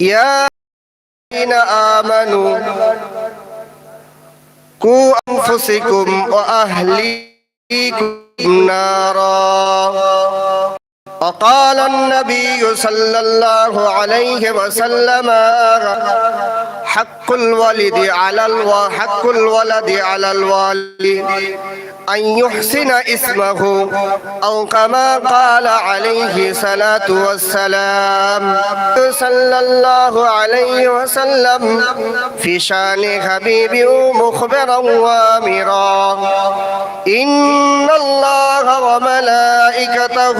يا الذين آمنوا قوا أنفسكم وأهليكم نارا وقال النبي صلى الله عليه وسلم حق الولد على ألو... حق الولد على الوالد أن يحسن اسمه أو كما قال عليه الصلاة والسلام. صلى الله عليه وسلم في شان حبيبه مخبرا وامرا. إن الله وملائكته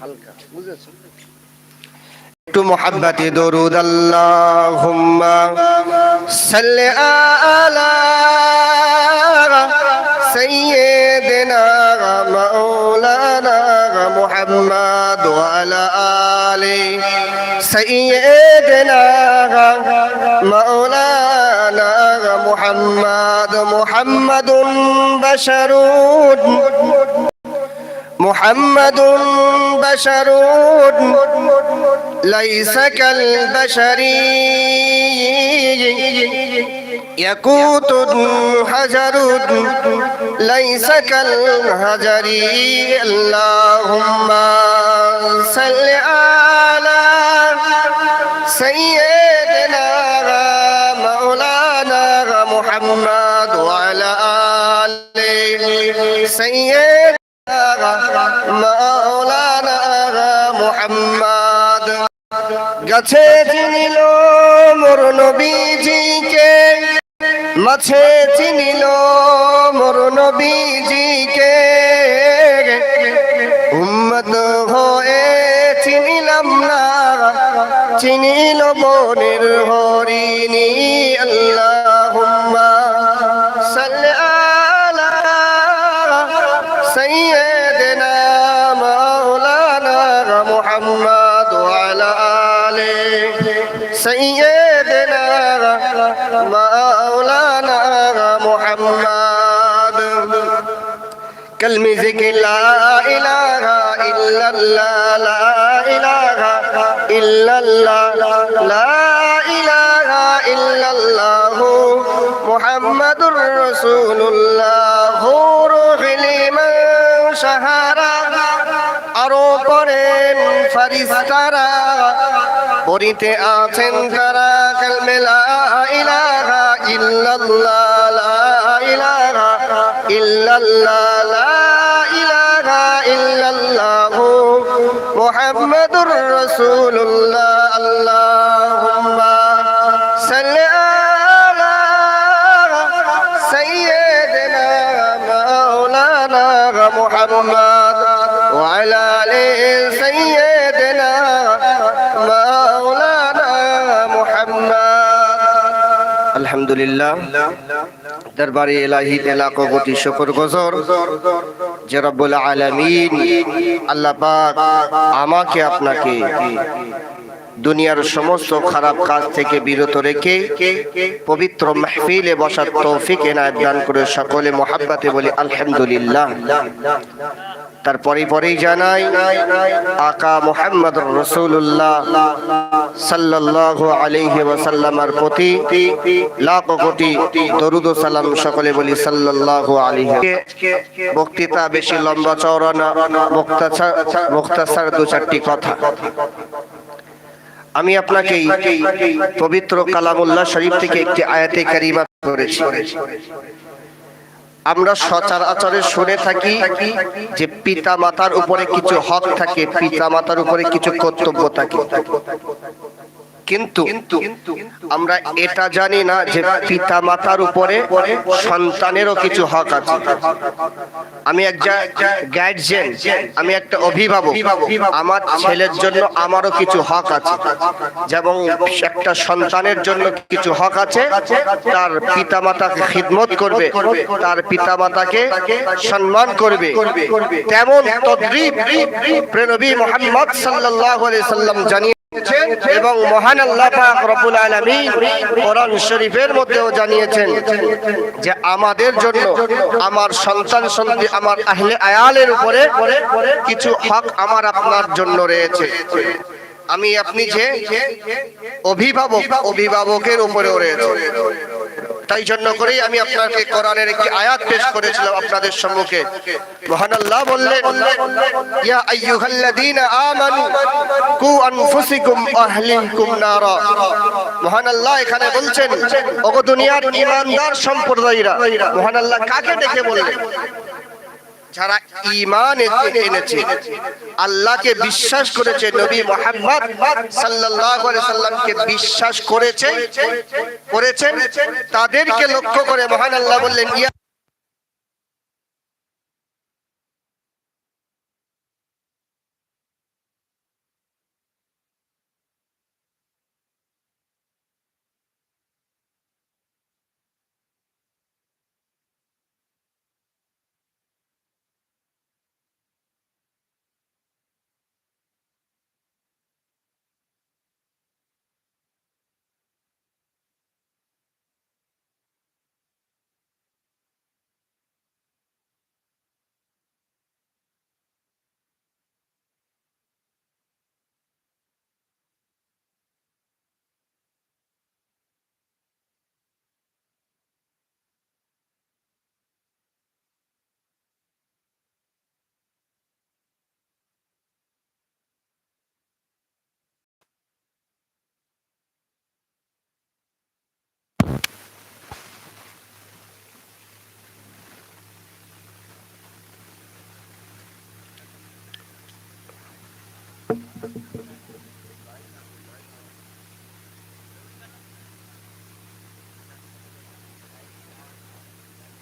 হালকা বুঝেছ একটু মোহাব্বতে দরুদ আল্লাহুম্মা সাল্লি আলা সাইয়্যিদিনা মাওলানা মুহাম্মদ ওয়া আলা আলি محمد بشر. ليس كالبشر. يقوت حجر. ليس كالهجر اللهم صل على سيدنا مولانا محمد وعلى آله سيدنا গাছে চিনিল মোর নবীজিকে। মাছে চিনিল মোর নবীজিকে। উম্মত হয়ে চিনিলাম না, চিনিল বনের হরিণী। سيدنا مولانا محمد كالمزك لا إله إلا الله لا إله إلا الله لا إله إلا الله محمد رسول الله روح لمن شهر أروقرين فرسترا পড়িতে আছেন তারা কালমে লা ইলাহা ইল্লাল্লাহ লা ইলাহা ইল্লাল্লাহ লা আলহামদুলিল্লাহ, দরবারে এলাহি তেলা কোটি শকর গজর, যে রব্বুল আলমিন আল্লাহ পাক আমাকে আপনাকে দুনিয়ার সমস্ত খারাপ কাজ থেকে বিরত রেখে পবিত্র মাহফিলে বসার তৌফিক এনায় দান করে সকলে মহাব্বাতে বলি আলহামদুলিল্লাহ। তারপরে পরেই জানাই, আকা মোহাম্মদ রসুল্লাহ সাল্লাল্লাহু আলাইহি ওয়াসাল্লামার প্রতি লাখ কোটি দরুদ সালাম সকলে বলি সাল্লাল্লাহু আলাইহি বক্তৃতা বেশি লম্বা চওড়া না মুক্তাসার দু চারটি কথা। আমি আপনাকে পবিত্র কালামুল্লাহ শরীফ থেকে একটি আয়াতে কারিমা করেছি। আমরা সচরাচরে শুনে থাকি যে পিতা মাতার উপরে কিছু হক থাকে পিতা মাতার উপরে কিছু কর্তব্য থাকে। কিন্তু আমরা এটা জানি না যে পিতা মাতার উপরে সন্তানেরও কিছু হক আছে। আমি এক গার্জিয়ান আমি একটা অভিভাবক। আমার ছেলের জন্য আমারও কিছু হক আছে। যেমন একটা সন্তানের জন্য কিছু হক আছে তার পিতা মাতাকে খিদমত করবে তার পিতা মাতাকে সম্মান করবে। তেমন তদ্রিব প্রেনবী মোহাম্মদ সাল্লাল্লাহু আলাইহি সাল্লাম জানিয়ে এবং মহান আল্লাহ পাক শরীফের মধ্যেও জানিয়েছেন যে আমাদের জন্য আমার সন্তান সন্ততি আমার আহলে আয়ালের উপরে কিছু হক আমার আপনার জন্য রয়েছে। আমি আপনি যে অভিভাবক, অভিভাবকের উপরেও রয়েছে। তাই জন্য করেই আমি আপনাকে কোরআনের একটি আয়াত পেশ করেছিলাম আপনাদের সম্মুখে। মহান আল্লাহ বললেন, ইয়া আইয়ুহাল্লাযীনা আমানু, কু আনফুসিকুম আহলিকুম নারা। মহান আল্লাহ এখানে বলছেন, ওগো দুনিয়ার ঈমানদার সম্প্রদায়রা মহান আল্লাহ কাকে দেখে বললেন যারা ইমান এনেছে, আল্লাহকে বিশ্বাস করেছে নবী মোহাম্মদ সাল্লাল্লাহু আলাইহি সাল্লামকে বিশ্বাস করেছে, করেছেন, তাদেরকে লক্ষ্য করে মহান আল্লাহ বললেন, ইয়া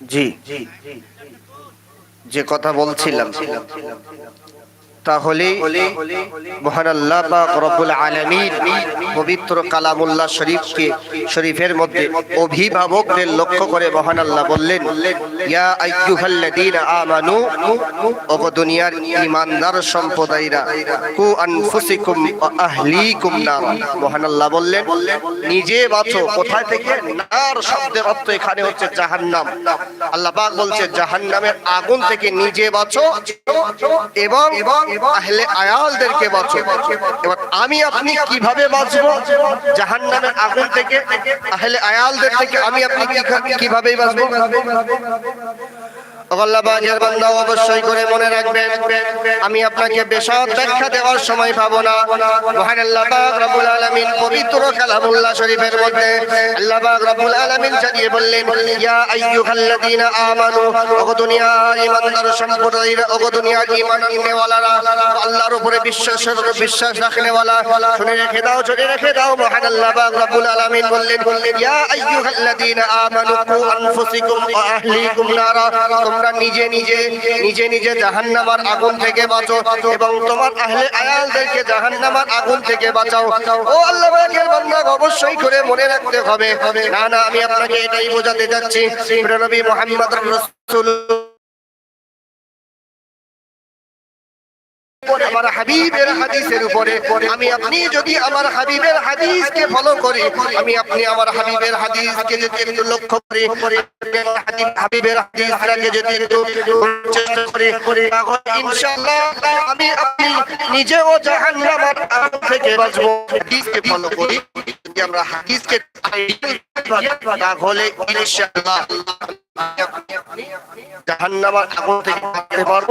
জি। যে কথা বলছিলাম। তাহলে মহান আল্লাহ পাক রব্বুল আলামিন পবিত্র কালামুল্লাহ শরীফকে, শরীফের মধ্যে অভিভাবকদের লক্ষ্য করে মহান আল্লাহ বললেন, ইয়া আইয়ুহাল্লাযীনা আমানু দুনিয়ার ঈমানদার সম্প্রদায়রা, কু আনফুসিকুম ওয়া আহলিকুম নার। মহান আল্লাহ বললেন, নিজে বাঁচো, কোথায় থেকে? নার শব্দের অর্থ এখানে হচ্ছে জাহান্নাম। আল্লাহ পাক বলছে, জাহান্নামের আগুন থেকে নিজে বাঁচো এবং আহলে আয়ালদেরকে বাঁচো। এবার আমি আপনি কীভাবে বাঁচবো? জাহান্নামের আগুন থেকে, আহলে আয়ালদের থেকে আমি আপনি কীভাবে বাঁচবো? অবশ্যই করে মনে রাখবেন, আমি আপনাকে বেশাদ ব্যাখ্যা দেওয়ার সময় পাবো না। মহান আল্লাহ পাক রব্বুল আলামিন পবিত্র কালামুল্লাহ শরীফের মধ্যে আল্লাহ পাক রব্বুল আলামিন জানিয়ে বললেন, ইয়া আল্লাহর উপরে বিশ্বাস বিশ্বাস রাখনেওয়ালা, শুনে মহান আল্লাহ পাক রব্বুল আলামিন বললেন, ইয়া আইয়ুহাল্লাযীনা আমানু তোমরা নিজে নিজে নিজে নিজে জাহান্নামার আগুন থেকে বাঁচো এবং তোমার আহলে আয়ালদেরকে জাহান্নামার আগুন থেকে বাঁচাও। ও আল্লাহ অবশ্যই করে মনে রাখতে হবে। না না, আমি আপনাকে এটাই বোঝাতে যাচ্ছি। নবী মোহাম্মদ রাসূল আমার হাবিবের হাদিসের উপরে, আমি আপনি যদি আমার হাবিবের হাদিসকে ফলো করি, আমি আপনি আমার হাবিবের হাদিসকে যদি একটু লক্ষ্য করি, হাবিবের হাদিসটাকে যদি একটু চেষ্টা করি ইনশাআল্লাহ আমি আপনি নিজেও জাহান্নামের আগুন থেকে বাঁচবো। হাদিসকে ফলো করি, যদি আমরা হাদিসকে তাহলে ইনশাআল্লাহ জাহান্নামের আগুন থেকে বাঁচতে পারব।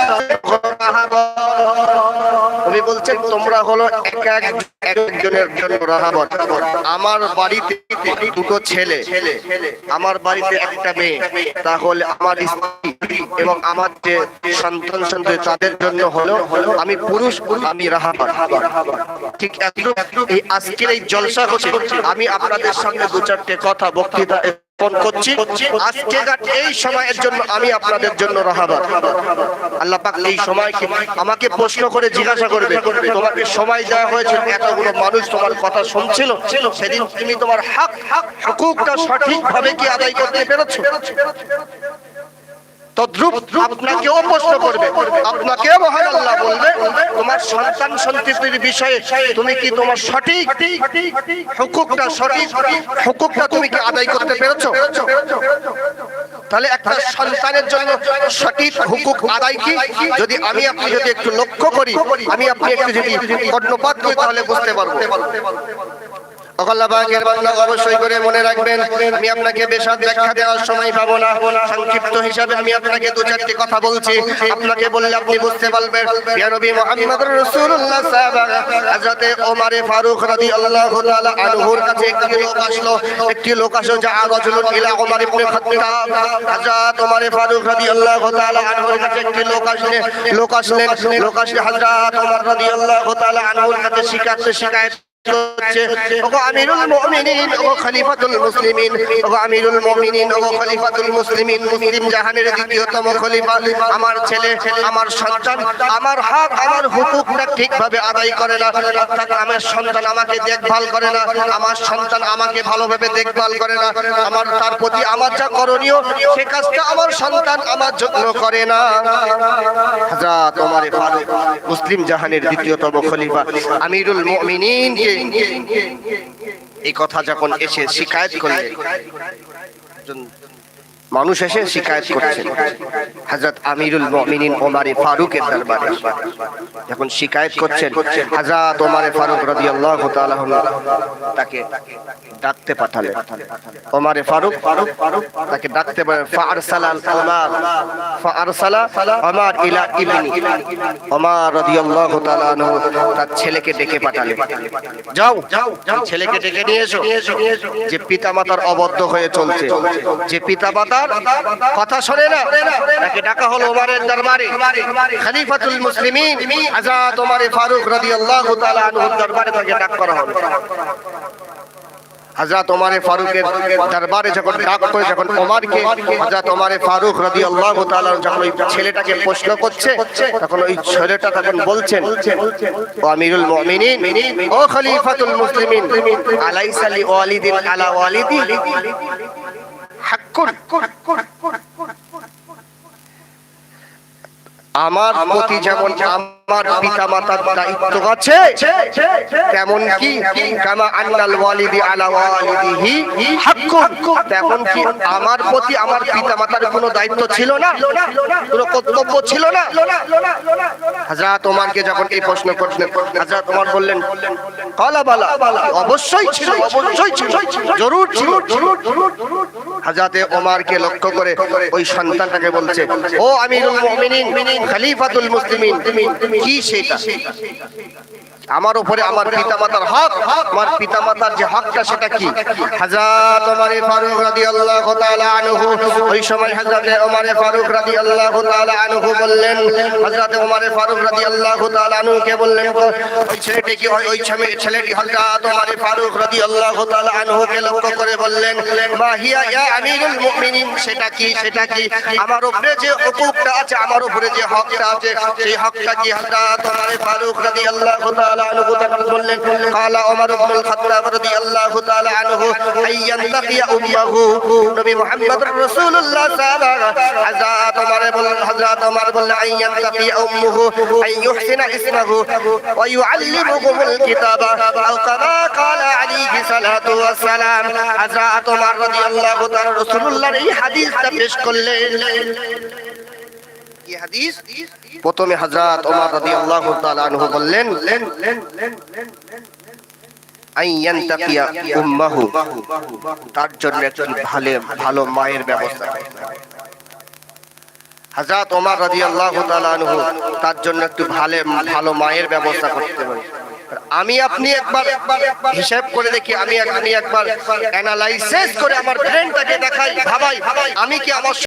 উনি বলছেন, তোমরা হলো এক এক একজনের জন্য রাহাবত। আমার বাড়িতে দুটো ছেলে। আমার বাড়িতে একটা মেয়ে। তাহলে আমার স্ত্রী এবং আমার যে সন্তান সন্তান তাদের জন্য হলো আমি পুরুষ, আমি রাহাবত। ঠিক এই আজকের এই জলসা হচ্ছে আমি আপনাদের সঙ্গে দু চারটে কথা বক্তৃতা ফোন করছি। আজকে এই সময়ের জন্য আমি আপনাদের জন্য রহাবার আল্লাহ পাক এই সময় আমাকে প্রশ্ন করে জিজ্ঞাসা করবে, তোমাকে সময় দেওয়া হয়েছে, এতগুলো মানুষ তোমার কথা শুনছিল, সেদিন তুমি তোমার হক হক, হকুকটা সঠিকভাবে কি আদায় করতে পেরেছ? তদ্রুপ আপনাকেও প্রশ্ন করবে। আপনাকেও মহান বলবে, তোমার সন্তান সন্ততির বিষয়ে তুমি কি তোমার সঠিক হুকুকটা সঠিক হুকুকটা তুমি কি আদায় করতে পেরেছ? তাহলে একটা সন্তানের জন্য সঠিক হুকুক আদায় কি? যদি আমি আপনি যদি একটু লক্ষ্য করি, আমি আপনি একটু যদি কর্ণপাত করি, তাহলে বুঝতে পারব। অবশ্যই করে মনে রাখবেন, আমি আপনাকে বেশাদ দেওয়ার সময় পাবো হিসাবে আমি আপনাকে দু চারটি কথা বলছি। আপনাকে বললে আপনি বুঝতে পারবেন নবী মুহাম্মদ কাছে একটি লোক আসলো। একটি লোক আসলো, যা রাজুলুন ইলা ওমর ইবনে খাত্তাব। হযরত ওমর ফারুক রাদিয়াল্লাহু তাআলা একটি লোক আসলে, লোক আসলেন, লোক আসলে হযরত ওমর রাদিয়াল্লাহু তাআলা আনহুর কাছে শিকায়ত শিকায়ত আমার সন্তান আমাকে দেখভাল করে না। আমার সন্তান আমাকে ভালোভাবে দেখভাল করে না। আমার, তার প্রতি আমার যা করণীয়, সে কাজটা আমার সন্তান আমার যত্ন করে না। ফারুক, মুসলিম জাহানের দ্বিতীয়তম খলিফা। আমিরুল মুমিনিন এই কথা যখন এসে শিকায়ত করলেন মানুষ এসে শিকায়ত করছেন হযরত আমিরুল মুমিনিন ওমর ফারুকের দরবারে। যখন শিকায়ত করছেন, হযরত ওমর ফারুক রাদিয়াল্লাহু তাআলা তাকে ডাকতে পাঠালেন। ওমর ফারুক তাকে ডাকতে বলেন ফারসালা ওমর ফারসালা ওমর ইলা ইবনি। ওমর তাআলা আনহু তার ছেলেকে ডেকে পাঠালেন। যাও, ছেলেকে ডেকে নিয়ে এসো, যে পিতামাতার অবদ্ধ হয়ে চলছে, যে পিতামাতার কথা শোনে না তাকে ডাকা হলো ওমরের দরবারে? খলিফাতুল মুসলিমিন আজাদ ওমর ফারুক রাদিয়াল্লাহু তাআলা আনহুর দরবারে তাকে ডাক করা হলো। হযরত ওমর ফারুকের দরবারে যখন ডাক করে, যখন ওমরকে হযরত ওমর ফারুক রাদিয়াল্লাহু তাআলা যখন ওই ছেলেটাকে প্রশ্ন করছে, তখন ওই ছেলেটা তখন বলছেন, ও আমিরুল মুমিনিন, ও খলিফাতুল মুসলিমিন, আলাইসা লি ওয়ালিদিন আলা ওয়ালিদি? আমার প্রতি যেমন আমার পিতা মাতার দায়িত্ব আছে। তেমন কি? কামা আন্নাল ওয়ালিদি আলা ওয়ালিদিহি হাক্কুন। তেমন কি আমার প্রতি আমার পিতা মাতার কোনো দায়িত্ব ছিল না? কোনো কর্তব্য ছিল না? হযরত ওমরকে যখন এই প্রশ্ন করলেন হযরত ওমর বললেন কালা বালা অবশ্যই ছিল অবশ্যই ছিল জরুর ছিল। ওমরকে লক্ষ্য করে ওই সন্তানটাকে বলছে ও আমিরুল মুমিনিন খলিফাতুল মুসলিমিন কি সেটা? আমার উপরে আমার পিতামাতার হক, আমার পিতামাতার যে হকটা সেটা কি? হযরত ওমর ফারুক রাদিয়াল্লাহু তাআলা আনহু, ওই সময় হযরত ওমর ফারুক রাদিয়াল্লাহু তাআলা আনহু বললেন, হযরত ওমর ফারুক রাদিয়াল্লাহু তাআলা আনহুকে বললেন, ওই ছেলেটি কি, ওই ছেলেটি? ফারুক তাআলা আনহুকে লক্ষ্য করে বললেন মা ইয়া আমিরুল মুমিনিন, সেটা কি সেটা কি? আমার উপরে যে হুকুকটা আছে, আমার উপরে যে হকটা আছে, সেই হকটা কি হযরত ওমর ফারুক রাদিয়াল্লাহু তাআলা আনহু তখন বললেন কালা ওমর ইবনুল খাত্তাব রাদিয়াল্লাহু তাআলা আনহু আইয়ান তাকিয়া উম্মাহু নবী মুহাম্মদ রাসূলুল্লাহ সাল্লাল্লাহু হযরত ওমর বললেন হযরত ওমর বললেন আইয়ান তাকিয়া উম্মুহু আই ইউহসিনা ইসমাহু ওয়া ইউআল্লিমুহুমুল কিতাবা আও কামা কালা আলাইহি সালাতু ওয়াস সালাম হযরত ওমর রাদিয়াল্লাহু তাআলা রাসূলুল্লাহর এই হাদিসটা পেশ করলেন কি প্রথমে ওমর বললেন উম্মাহু। তার জন্য একটি ভালো ভালো মায়ের ব্যবস্থা। করতে হবে হযরত ওমর তার জন্য একটু ভালো ভালো মায়ের ব্যবস্থা করতে পারে আমি আপনি একবার হিসাব করে দেখি, আমি আমি একবার অ্যানালাইসিস করে আমার দেখাই, ভাবাই, আমি কি আমার